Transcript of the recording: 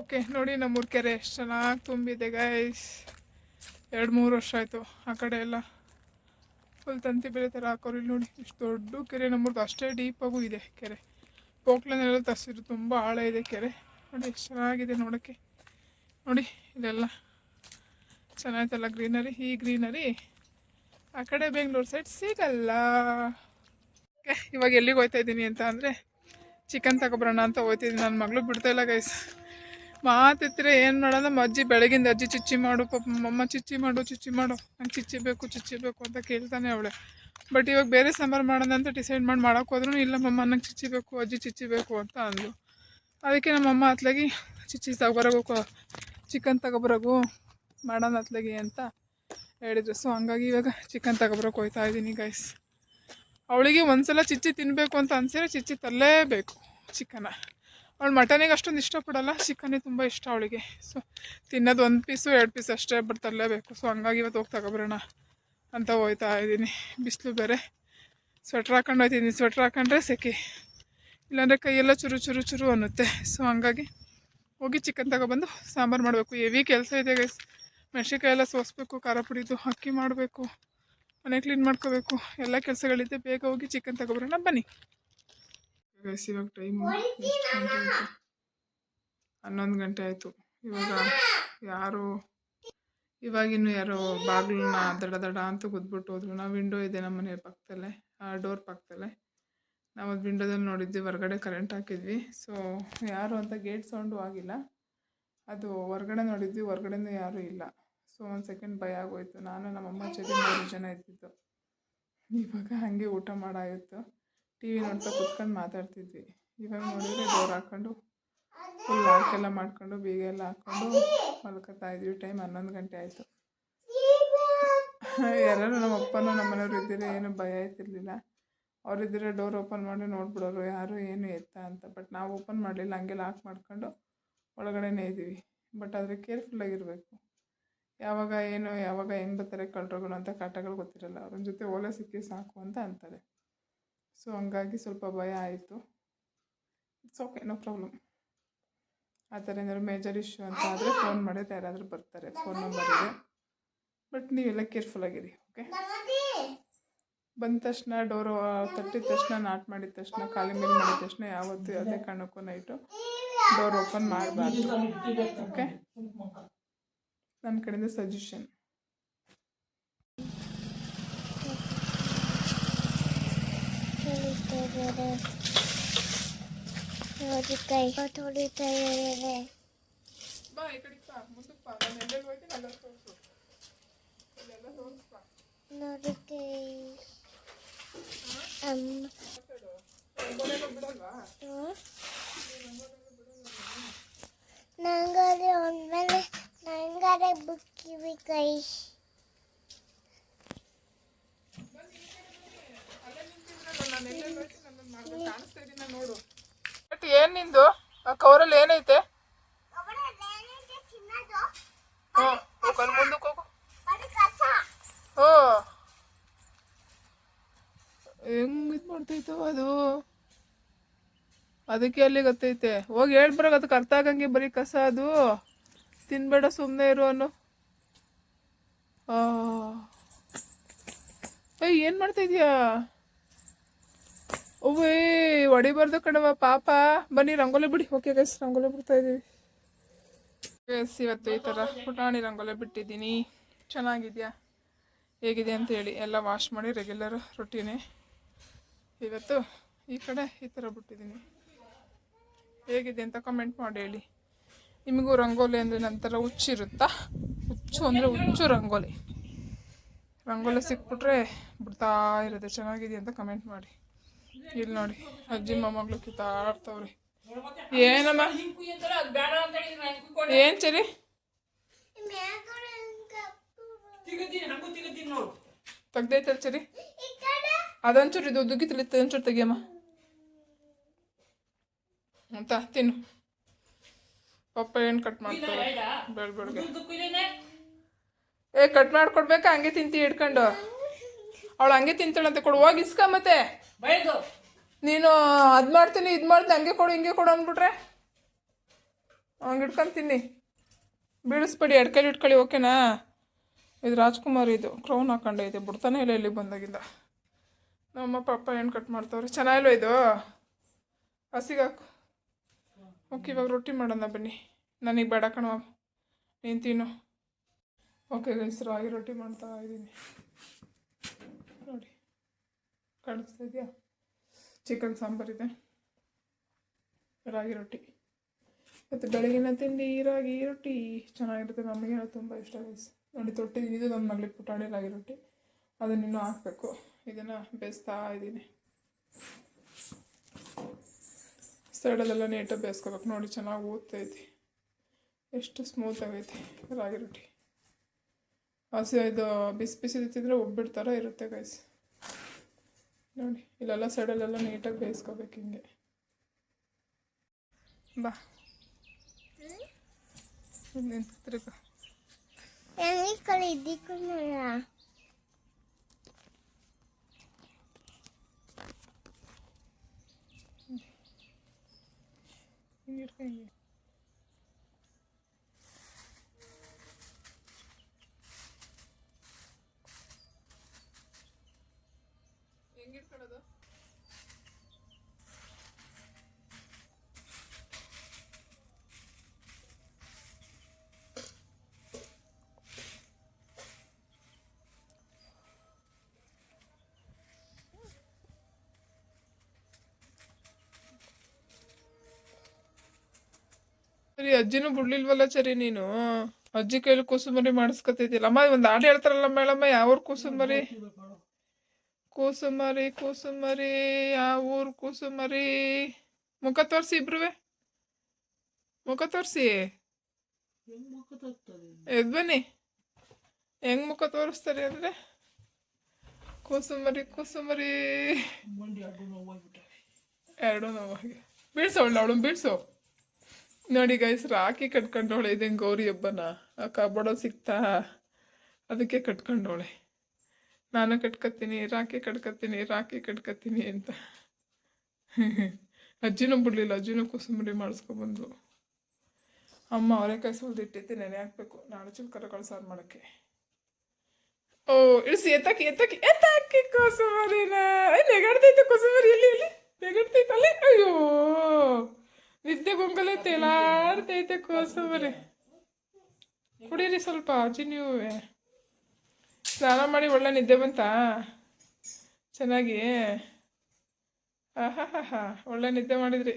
Okay, ನೋಡಿ ನಮ್ಮೂರು ಕೆರೆ ಎಷ್ಟು ಚೆನ್ನಾಗಿ ತುಂಬಿದೆ ಗೈಸ್ ಎರಡು ಮೂರು ವರ್ಷ ಆಯಿತು ಆ ಕಡೆ ಎಲ್ಲ. ಫುಲ್ ತಂತಿ ಬೇರೆ ಥರ ಹಾಕೋರು ಇಲ್ಲಿ ನೋಡಿ. ಇಷ್ಟು ದೊಡ್ಡ ಕೆರೆ ನಮ್ಮೂರ್ದು, ಅಷ್ಟೇ ಡೀಪಾಗೂ ಇದೆ ಕೆರೆ. ಪೋಕ್ಲನೆಲ್ಲ ತಸಿರು ತುಂಬ ಆಳ ಇದೆ ಕೆರೆ. ನೋಡಿ, ಎಷ್ಟು ಚೆನ್ನಾಗಿದೆ ನೋಡೋಕ್ಕೆ ನೋಡಿ, ಇದೆಲ್ಲ. ಚೆನ್ನಾಯ್ತಲ್ಲ ಗ್ರೀನರಿ? ಈ ಗ್ರೀನರಿ ಆ ಕಡೆ ಬೆಂಗಳೂರು ಸೈಡ್ ಸಿಗಲ್ಲ. ಓಕೆ, ಇವಾಗ ಎಲ್ಲಿಗೆ ಹೋಗ್ತಾ ಇದ್ದೀನಿ ಅಂತ ಅಂದರೆ ಚಿಕನ್ ತಗೊಬರೋಣ ಅಂತ ಹೋಗ್ತಿದ್ದೀನಿ ನನ್ನ ಮಗಳು ಬಿಡ್ತಾಯಿಲ್ಲ ಗೈಸ್ ಮಾತಿದ್ರೆ ಏನು ಮಾಡೋಣ ನಮ್ಮ ಅಜ್ಜಿ ಬೆಳಗಿಂದ ಅಜ್ಜಿ ಚಿಚ್ಚಿ ಮಾಡು, ಪಾಪ ಅಮ್ಮ ಚಿಚ್ಚಿ ಮಾಡು, ಚುಚ್ಚಿ ಮಾಡು, ನಂಗೆ ಚಿಚ್ಚಿ ಬೇಕು ಚಿಚ್ಚಿ ಬೇಕು ಅಂತ ಕೇಳ್ತಾನೆ ಅವಳೆ. ಬಟ್ ಇವಾಗ ಬೇರೆ ಸಾಂಬಾರು ಮಾಡೋಣ ಅಂತ ಡಿಸೈಡ್ ಮಾಡಿ, ಮಾಡೋಕೆ ಹೋದ್ರೂ ಇಲ್ಲ ಮಮ್ಮ, ನಂಗೆ ಚಿಚ್ಚಿ ಬೇಕು, ಅಜ್ಜಿ ಚಿಚ್ಚಿ ಬೇಕು ಅಂತ ಅಂದಳು ಅದಕ್ಕೆ ನಮ್ಮಮ್ಮ ಅತ್ಲಾಗಿ, ಚಿಚ್ಚಿ ತಗೊಬರೋಗು ಚಿಕನ್ ತಗೊಬರೋಗು, ಮಾಡೋಣ ಅತ್ಲಾಗಿ ಅಂತ ಹೇಳಿದ್ರು. ಸೊ ಹಂಗಾಗಿ ಇವಾಗ ಚಿಕನ್ ತಗೊಬರೋಕೆ ಹೋಗ್ತಾ ಇದ್ದೀನಿ ಗೈಸ್ ಅವಳಿಗೆ ಒಂದ್ಸಲ ಚಿಚ್ಚಿ ತಿನ್ನಬೇಕು ಅಂತ ಅನ್ಸಿದ್ರೆ ಚಿಚ್ಚಿ ತರಲೇಬೇಕು ಚಿಕನ. ಅವಳು ಮಟನಿಗೆ ಅಷ್ಟೊಂದು ಇಷ್ಟಪಡಲ್ಲ ಚಿಕನ್ನೇ ತುಂಬ ಇಷ್ಟ ಅವಳಿಗೆ. ಸೊ ತಿನ್ನೋದು ಒಂದು ಪೀಸು ಎರಡು ಪೀಸ್ ಅಷ್ಟೇ ಬಟ್ ತರಲೇಬೇಕು. ಸೊ ಹಂಗಾಗಿ ಇವತ್ತು ಹೋಗಿ ತಗೊಬರೋಣ ಅಂತ ಹೋಯ್ತಾ ಇದ್ದೀನಿ. ಬಿಸಿಲು ಬೇರೆ. ಸ್ವೆಟ್ರ್ ಹಾಕೊಂಡು ಹೋಯ್ತಿದ್ದೀನಿ. ಸ್ವೆಟ್ರ್ ಹಾಕೊಂಡ್ರೆ ಸೆಕೆ. ಇಲ್ಲಾಂದರೆ ಕೈಯೆಲ್ಲ ಚುರು ಚುರು ಚುರು ಅನ್ನುತ್ತೆ. ಸೊ ಹಂಗಾಗಿ ಹೋಗಿ ಚಿಕನ್ ತಗೊಬಂದು ಸಾಂಬಾರು ಮಾಡಬೇಕು. ಹೆವಿ ಕೆಲಸ ಇದೆ ಗೈಸ್ ಮೆಣಸಿನ್ಕಾಯಿ ಎಲ್ಲ ಸೋಸಬೇಕು, ಖಾರ ಪುಡಿದು, ಅಕ್ಕಿ ಮಾಡಬೇಕು ಮನೆ ಕ್ಲೀನ್ ಮಾಡ್ಕೋಬೇಕು. ಎಲ್ಲ ಕೆಲಸಗಳಿದೆ. ಬೇಗ ಹೋಗಿ ಚಿಕನ್ ತಗೊಬರೋಣ. ಬನ್ನಿ. ಗೈಸ್ ಇವಾಗ ಟೈಮ್ ಎಷ್ಟು ಗಂಟೆ ಆಯಿತು? ಹನ್ನೊಂದು ಗಂಟೆ ಆಯಿತು. ಇವಾಗ ಯಾರು ಇವಾಗಿನ್ನು ಯಾರೋ ಬಾಗಿಲನ್ನ ದಡ ದಡ ಅಂತ ಗುದ್ಬಿಟ್ಟು ಹೋದ್ರು. ನಾವು ವಿಂಡೋ ಇದೆ ನಮ್ಮ ಮನೆ ಪಕ್ಕದಲ್ಲೇ ಆ ಡೋರ್ ಪಕ್ಕದಲ್ಲೇ. ನಾವು ಅದು ವಿಂಡೋದಲ್ಲಿ ನೋಡಿದ್ವಿ ಹೊರಗಡೆ ಕರೆಂಟ್ ಹಾಕಿದ್ವಿ. ಸೊ ಯಾರು ಅಂತ ಗೇಟ್ ಸೌಂಡು ಆಗಿಲ್ಲ. ಅದು ಹೊರಗಡೆ ನೋಡಿದ್ವಿ ಹೊರಗಡೆನೂ ಯಾರೂ ಇಲ್ಲ. ಸೊ ಒಂದು ಸೆಕೆಂಡ್ ಭಯ ಆಗೋಯ್ತು. ನಾನು ನಮ್ಮಮ್ಮ ಜೊತೆ ಮೂರು ಜನ ಇದ್ದಿದ್ದು. ಇವಾಗ ಹಾಗೆ ಊಟ ಮಾಡಾಗಿತ್ತು ಟಿ ವಿ ನೋಡ್ತಾ ಕುತ್ಕೊಂಡು ಮಾತಾಡ್ತಿದ್ವಿ. ಇವಾಗ ನೋಡಿದ್ರೆ ಡೋರ್ ಹಾಕ್ಕೊಂಡು ಫುಲ್ ಲಾಕ್ ಎಲ್ಲ ಮಾಡ್ಕೊಂಡು ಬೀಗ ಎಲ್ಲ ಹಾಕ್ಕೊಂಡು ಮಲ್ಕೋತಾ ಇದ್ವಿ. ಟೈಮ್ ಹನ್ನೊಂದು ಗಂಟೆ ಆಯಿತು. ಎಲ್ಲರೂ ನಮ್ಮ ಅಪ್ಪನೂ ನಮ್ಮ ಮನೆಯವ್ರು ಇದ್ದಿದ್ರೆ ಏನು ಭಯ ಆಯ್ತಿರ್ಲಿಲ್ಲ ಅವರಿದ್ದರೆ ಡೋರ್ ಓಪನ್ ಮಾಡಿ ನೋಡ್ಬಿಡೋರು. ಯಾರು ಏನು ಎತ್ತ ಅಂತ. ಬಟ್ ನಾವು ಓಪನ್ ಮಾಡಲಿಲ್ಲ. ಹಂಗೆ ಲಾಕ್ ಮಾಡ್ಕೊಂಡು ಒಳಗಡೆನೇ ಇದ್ದೀವಿ. ಬಟ್ ಆದರೆ ಕೇರ್ಫುಲ್ಲಾಗಿರಬೇಕು ಯಾವಾಗ ಏನು, ಯಾವಾಗ ಹೆಂಗೆ ಬರ್ತಾರೆ ಕಳ್ಳರುಗಳು ಅಂತ, ಕಾಟಗಳು ಗೊತ್ತಿರಲ್ಲ. ಅವ್ರ ಜೊತೆ ಓಲೆ ಸಿಕ್ಕಿ ಸಾಕು ಅಂತ ಅಂತಾರೆ. ಸೊ ಹಂಗಾಗಿ ಸ್ವಲ್ಪ ಭಯ ಆಯಿತು. ಇಟ್ಸ್ ಓಕೆ ನೋ ಪ್ರಾಬ್ಲಮ್ ಆ ಥರ ಏನಾದ್ರು ಮೇಜರ್ ಇಶ್ಯೂ ಅಂತ ಆದರೆ ಫೋನ್ ಮಾಡಿದ್ರೆ ಯಾರಾದರೂ ಬರ್ತಾರೆ ಫೋನ್ ನಂಬರ್ ಇದೆ. ಬಟ್ ನೀವೆಲ್ಲ ಕೇರ್ಫುಲ್ ಆಗಿರಿ ಓಕೆ ಬಂದ ತಕ್ಷಣ ಡೋರು ತಟ್ಟಿದ ತಕ್ಷಣ ನಾಟ್ ಮಾಡಿದ ತಕ್ಷಣ, ಖಾಲಿ ಮೇಲೆ ಮಾಡಿದ ತಕ್ಷಣ ಯಾವತ್ತೂ ಯಾವುದೇ ಕಾರಣಕ್ಕೂ ನೈಟು ಡೋರ್ ಓಪನ್ ಮಾಡಬಾರ್ದು ಓಕೆ ನನ್ನ ಕಡೆಯಿಂದ ಸಜೆಷನ್ ಕೈ ತೊಳಿತಾ ಇದ್ದಾರೆ ಬಾ ಈ ಕಡೆ ಬಾ ಮುಂದಕ್ಕೆ ಬಾ ನಾನು ಎಲ್ಲೆಲ್ಲಿ ನಂಗಾರೆ ಒಂದ್ಮೇಲೆ ನಂಗಾದ್ರೆ ಬುಕ್ಕಿವಿ ಕೈ ನಾನು ಕಾಣಿಸ್ತಾ ಇದೀನ ನೋಡು. ಬಟ್ ಏನು ನಿಂದು? ಆ ಕವರಲ್ಲಿ ಏನೈತೆ? ಹ್ಞೂ ಹೋಗಲ್ಲಿ ಮುಂದಕ್ಕೆ ಹೋಗು. ಹ್ಞೂ. ಹೆಂಗ್ ಇದು ಮಾಡ್ತೈತೋ ಅದು? ಅದಕ್ಕೆ ಅಲ್ಲಿ ಗೊತ್ತೈತೆ ಹೋಗಿ ಹೇಳ್ಬರಾಗ ಅದಕ್ಕೆ ಅರ್ಥ ಆಗಂಗೆ ಬರೀ ಕಸ ಅದು. ತಿನ್ಬೇಡ ಸುಮ್ಮನೆ ಇರು ಅನ್ನು. ಏಯ್ ಏನು ಮಾಡ್ತಾ ಇದೀಯಾ? ಓವೇ, ಹೊಡಿಬಾರ್ದು ಕಣವ ಪಾಪ. ಬನ್ನಿ, ರಂಗೋಲಿ ಬಿಡಿ. ಓಕೆ ಗೈಸ್ ರಂಗೋಲಿ ಬಿಡ್ತಾ ಇದೀವಿ ಗೈಸ್ ಇವತ್ತು ಈ ಥರ ಪುಟಾಣಿ ರಂಗೋಲಿ ಬಿಟ್ಟಿದ್ದೀನಿ. ಚೆನ್ನಾಗಿದೆಯಾ? ಹೇಗಿದೆ ಅಂತ ಹೇಳಿ. ಎಲ್ಲ ವಾಶ್ ಮಾಡಿ ರೆಗ್ಯುಲರ್ ರೊಟ್ಟಿನೇ ಇವತ್ತು ಈ ಕಡೆ ಈ ಥರ ಬಿಟ್ಟಿದ್ದೀನಿ. ಹೇಗಿದೆ ಅಂತ ಕಮೆಂಟ್ ಮಾಡಿ ಹೇಳಿ. ನಿಮಗೂ ರಂಗೋಲಿ ಅಂದರೆ ನಂತರ ಹುಚ್ಚಿರುತ್ತಾ ಹುಚ್ಚು ಅಂದರೆ ಹುಚ್ಚು ರಂಗೋಲಿ. ರಂಗೋಲಿ ಸಿಕ್ಬಿಟ್ರೆ ಬಿಡ್ತಾ ಇರುತ್ತೆ. ಚೆನ್ನಾಗಿದೆ ಅಂತ ಕಮೆಂಟ್ ಮಾಡಿ. ಇಲ್ಲಿ ನೋಡಿ, ಅಜ್ಜಿ ಮೊಮ್ಮಗಳು ಕಿತ್ತಾಡ್ತಾವ್ರಿ ಏನಮ್ಮ? ಏನ್ ಚರಿ? ತೆಗ್ದೈತಲ್ ಚರಿ? ಅದೊಂಚೂರು ಇದು ಉದ್ದುಗಿತ್ತಲಿ ಒಂಚೂರು ತೆಗಿಯಮ್ಮ. ಅಂತ, ತಿನ್ನು. ಪಪ್ಪ ಏನು ಕಟ್ ಮಾಡ್ತಾರೆ? ಬೆಳ್ ಏ ಕಟ್ ಮಾಡ್ಕೊಡ್ಬೇಕಾ? ಹಂಗೆ ತಿಂತಿ ಹಿಡ್ಕೊಂಡು. ಅವಳು ಹಂಗೆ ತಿಂತಾಳಂತೆ ಕೊಡು. ಹೋಗಿ ಇಸ್ಕ ಮತ್ತೆ. ನೀನು ಅದ್ ಮಾಡ್ತೀನಿ ಇದು ಮಾಡ್ತೀನಿ ಹಂಗೆ ಕೊಡು ಹಿಂಗೆ ಕೊಡು ಅಂದ್ಬಿಟ್ರೆ. ಹಂಗೆ ಇಟ್ಕೊಂತೀನಿ ಬೀಳಿಸ್ಬೇಡಿ ಎರಡು ಕೈಲಿ ಇಟ್ಕೊಳ್ಳಿ ಓಕೆನಾ? ಇದು ರಾಜ್ಕುಮಾರ್ ಇದು ಕ್ರೌನ್ ಹಾಕೊಂಡೆ ಇದೆ ಬಿಡ್ತಾನೆ ಇಲ್ಲ ಇಲ್ಲಿ ಬಂದಾಗಿಂದ. ನಮ್ಮ ಪಾಪ ಏನು ಕಟ್ ಮಾಡ್ತಾವ್ರಿ. ಚೆನ್ನಾಗಿಲ್ವ ಇದು? ಹಸಿಗಾಕು ಓಕೆ ಇವಾಗ ರೊಟ್ಟಿ ಮಾಡೋಣ ಬನ್ನಿ. ನನಗೆ ಬೇಡ ಕಣವ ನೀನು ತಿನ್ನು. ಓಕೆ ಗೈಸ್ರು ಆಗಿ ರೊಟ್ಟಿ ಮಾಡ್ತಾ ಇದ್ದೀನಿ ಕಾಣಿಸ್ತಾ ಇದೆಯಾ ಚಿಕನ್ ಸಾಂಬಾರಿದೆ ರಾಗಿ ರೊಟ್ಟಿ. ಮತ್ತು ಬೆಳಗಿನ ತಿಂಡಿ ರಾಗಿ ರೊಟ್ಟಿ ಚೆನ್ನಾಗಿರುತ್ತೆ. ನಮಗೆ ತುಂಬ ಇಷ್ಟ ಗೈಸ್ ನೋಡಿ ತೊಟ್ಟಿದ್ದೀನಿ. ಇದು ನನ್ನ ಮಗಳಿಗೆ ಪುಟಾಣಿ ರಾಗಿ ರೊಟ್ಟಿ. ಅದನ್ನ ಇನ್ನೂ ಹಾಕಬೇಕು. ಇದನ್ನು ಬೇಯಿಸ್ತಾ ಇದ್ದೀನಿ. ಸೈಡಲ್ಲೆಲ್ಲ ನೀಟಾಗಿ ಬೇಯಿಸ್ಕೋಬೇಕು. ನೋಡಿ ಚೆನ್ನಾಗಿ ಊದ್ತೈತಿ ಎಷ್ಟು ಸ್ಮೂತ್ ಆಗೈತಿ ರಾಗಿ ರೊಟ್ಟಿ. ಹಸಿ ಇದು ಬಿಸಿ ಬಿಸಿ ತಿಂದರೆ ಒಬ್ಬಿಟ್ಟು ಥರ ಇರುತ್ತೆ ಗೈಸ್ ನೋಡಿ, ಇಲ್ಲೆಲ್ಲ ಸೈಡಲ್ಲೆಲ್ಲ ನೀಟಾಗಿ ಬೇಯಿಸ್ಕೋಬೇಕು ಹಿಂಗೆ. ಬಾ. ನಿಂತು ತಿರ್ಗು. ಎಲ್ಲಿ ಕಡೆ ಇದ್ದಿಕ್ಕಲ್ಲ ಹಿಂಗೆ ಇಟ್ಕೊ ಹಿಂಗೆ ಹೆಂಗೆ ಸರಿ, ಅಜ್ಜಿನೂ ಬಿಡ್ಲಿಲ್ವಲ್ಲ ಸರಿ ನೀನು? ಅಜ್ಜಿ ಕೈಲಿ ಕೂಸುಮರಿ ಮಾಡಿಸ್ಕೊತಿದ್ದಿಲ್ಲ. ಅಮ್ಮ, ಒಂದು ಹಾಡು ಹೇಳ್ತಾರಲ್ಲ ಮೇಡಮ್ಮ ಯಾವ ಕೂಸುಮರಿ? ಕೂಸುಮರಿ ಕೂಸುಮರಿ ಯಾವ ಊರು ಕೂಸುಮರಿ? ಮುಖ ತೋರಿಸಿ ಇಬ್ರುವೆ. ಮುಖ ತೋರಿಸಿ. ಎದ್ ಬನ್ನಿ. ಹೆಂಗ್ ಮುಖ ತೋರಿಸ್ತಾರೆ ಅಂದ್ರೆ? ಕೂಸುಮರಿ ಕೂಸುಮರಿ. ಎರಡು ನೋವಾಗಿ ಬೀಳ್ಸೋ ಅವಳು ಬೀಳ್ಸೋ. ನೋಡಿ ಗೈಸ್ ರಾಕಿ ಕಟ್ಕೊಂಡವಳೆ, ಇದೇನು ಗೌರಿ ಹಬ್ಬನ? ಆ ಕಬಡ ಸಿಕ್ತಾ ಅದಕ್ಕೆ ಕಟ್ಕೊಂಡವಳೆ. ನಾನು ಕಟ್ಕೊತೀನಿ ರಾಕಿ ಕಟ್ಕೊತೀನಿ ರಾಕಿ ಕಟ್ಕೊತೀನಿ ಅಂತ. ಅಜ್ಜಿನೂ ಬಿಡಲಿಲ್ಲ, ಅಜ್ಜಿನೂ ಕುಸುಮರಿ ಮಾಡಿಸ್ಕೊಬಂದು ಅಮ್ಮ, ಅವರೆಕಾಯಿ ಸುಲ್ದಿಟ್ಟಿದ್ದೆ ನೆನೆ ಹಾಕ್ಬೇಕು. ನಾಳೆ ಚಿಲ್ಕರಗಳು ಸಾರು ಮಾಡೋಕ್ಕೆ. ಓ, ಇಳಿಸಿ ಎತ್ತಕ್ಕೆ ಎತ್ತಕ್ಕೆ ಎತ್ತಕ್ಕೆ ಕೋಸುಮರಿನ ನೆಗಡ್ತೈತೆ ಕೋಸುಮರಿ ಎಲ್ಲಿ ಎಲ್ಲಿ ನೆಗಡ್ತೈತಲ್ಲ ಅಯ್ಯೋ. ನಿದ್ದೆ ಬೊಂಗಲೆ ತೇಲಾಡ್ತೈತೆ ಕೋಸಂಬರಿ ಕುಡೀರಿ ಸ್ವಲ್ಪ ಅಜ್ಜಿ ನೀವು ಸ್ನಾನ ಮಾಡಿ ಒಳ್ಳೆ ನಿದ್ದೆ ಬಂತಾ? ಚೆನ್ನಾಗಿ? ಆಹಾ ಹಾ ಹಾ ಒಳ್ಳೆ ನಿದ್ದೆ ಮಾಡಿದ್ರಿ.